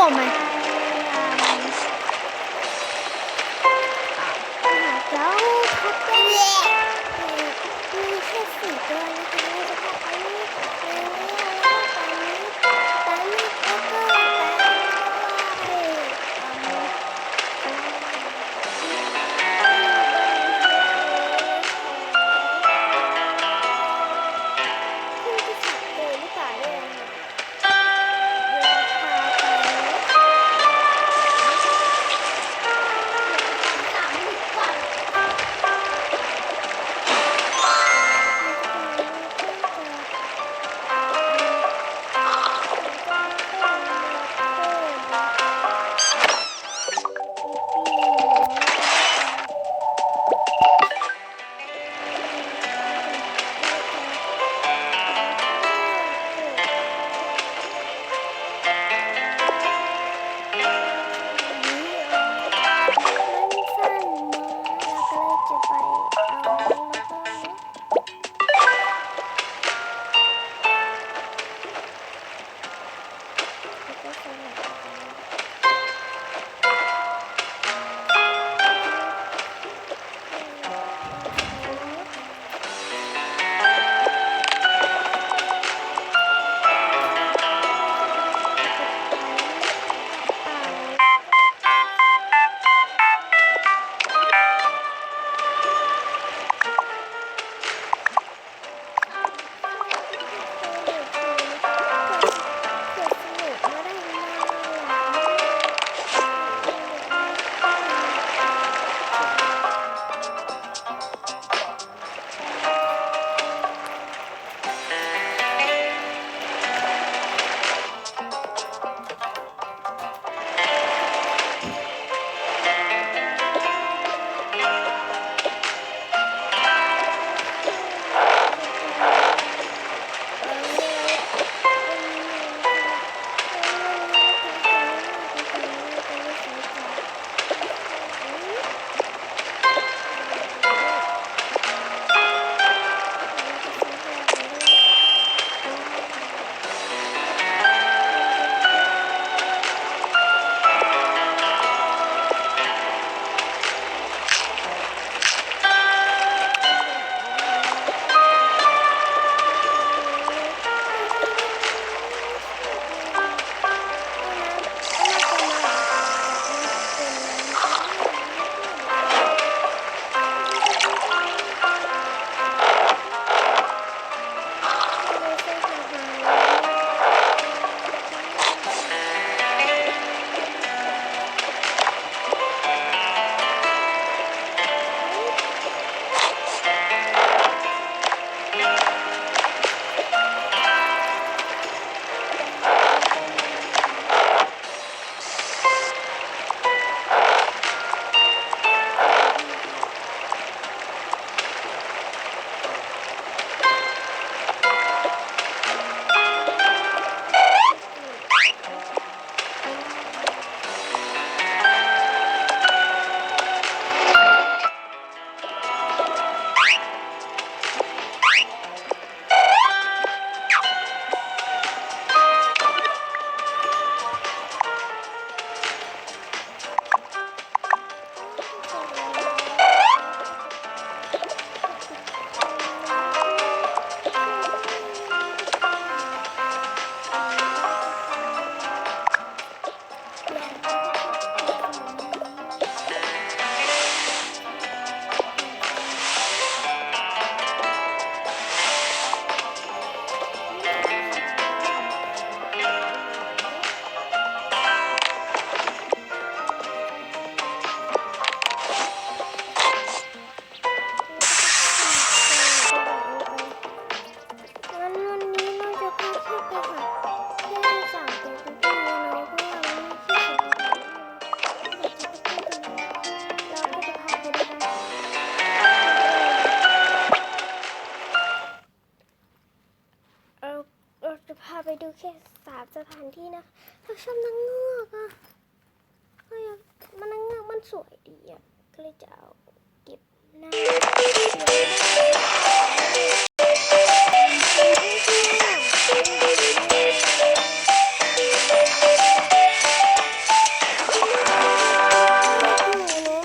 homem. พาไปดูแค่สามสถานที่นะเราชอบนางเงือกอะก็อยากมันนางเงือกมันสวยดีอะก็เลยจะเอาเก็บหน้า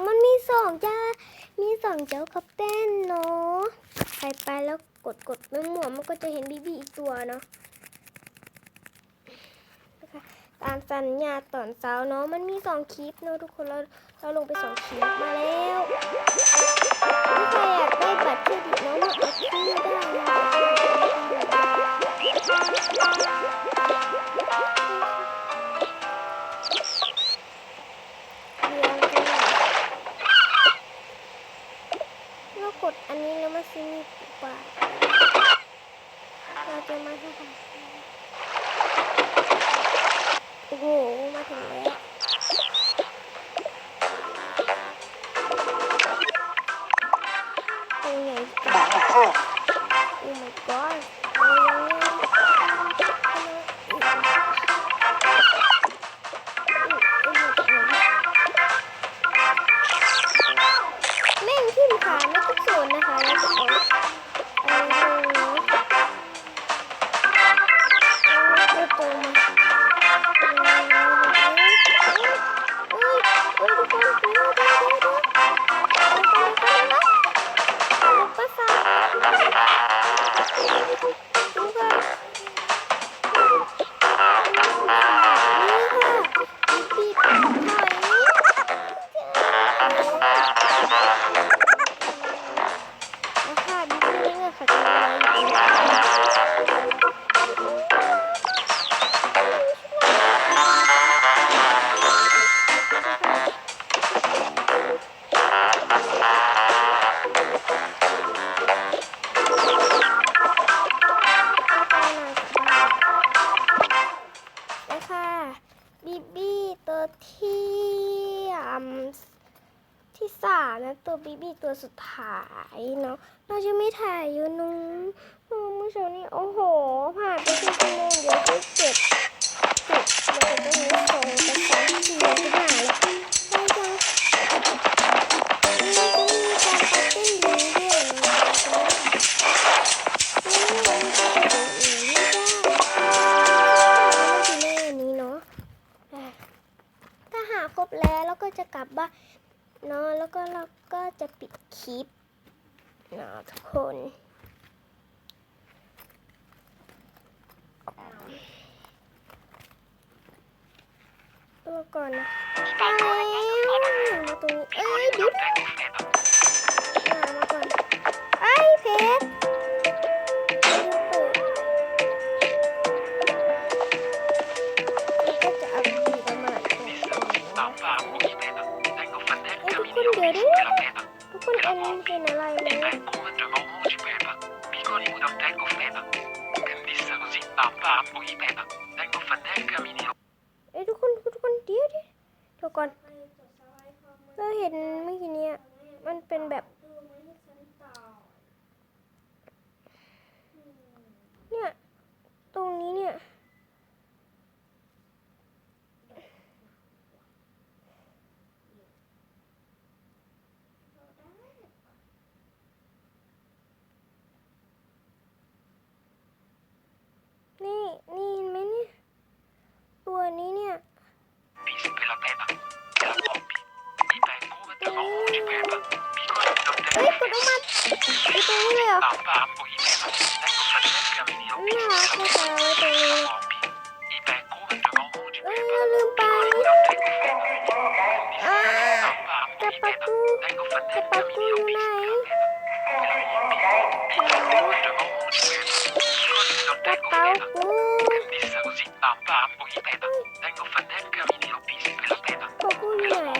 มันมีสองจ้ามีสองเจ้าคับเต้นเนาะไปไปแล้วกดกดไม่หมวมันก็จะเห็นบีบีอีกตัวเนาะ ตามสัญญาตอนเช้าเนาะมันมีสองคลิปเนาะทุกคนเราเราลงไปสองคลิปมาแล้วถ้าใครอยากได้บัตรเครดิตเนาะมาเอาที่ได้นะเรียงกันหน่อยเรากดอันนี้แล้วมาซื้อนี่ดีกว่าเราจะมาใหนโอ้โหมาถึงแล้ สุดท้ายเนาะเราจะไม่ถ่ายอยู่นุ้งเมื่อเช้านี้โอ้โห ผ่านไปครึ่ชั่วโมงเดียวก็เจ็บเจ็บเลยตรงนี้ส่งไปสองทีจะหายแล้วได้จังนี่ก็มีการปาร์ตี้ลิงด้วยนะนี่มันจะเป็นองนี้ไม่ได้ไม่ได้อันนี้เนาะอะถ้าหาครบแล้วเราก็จะกลับบ้าน เนาะแล้วก็เราก็จะปิดคลิปเนาะทุกคนตัวก่อนนะไปมาตรงนี้เอ้ยเดี๋ย คนเอ็นเห็นอะไรไหม E vengono da uomo di pepa. Piccoli da tengo fema. Che disse così stampa a Wikipedia. Tengo fratelli cammini lunghi. เอ้ยทุกคนทุกคนเดี๋ยวดิเดี๋ยวก่อนเราเห็นเมื่อกี้เนี้ยมันเป็นแบบ ตรงนี้เลยเหรอ Stampa a Wikipedia. Tengo fratelli cammini น่า lunghi รัก sulla เลยค่ะไว้ตรงนี้ tela. Coppi. I vengono da uomo di เอ้ย pepa. เราลืมไป Piccoli da tengo fema. อ่า Stampa a จับปะ Wikipedia. กู Tengo จับ fratelli ปะกู cammini อยู่ไหน lunghi sulla tela. กระเป๋ากู Disse così stampa a Wikipedia. Tengo fratelli cammini pisi per la pena. กระเป๋ากูอยู่ไหน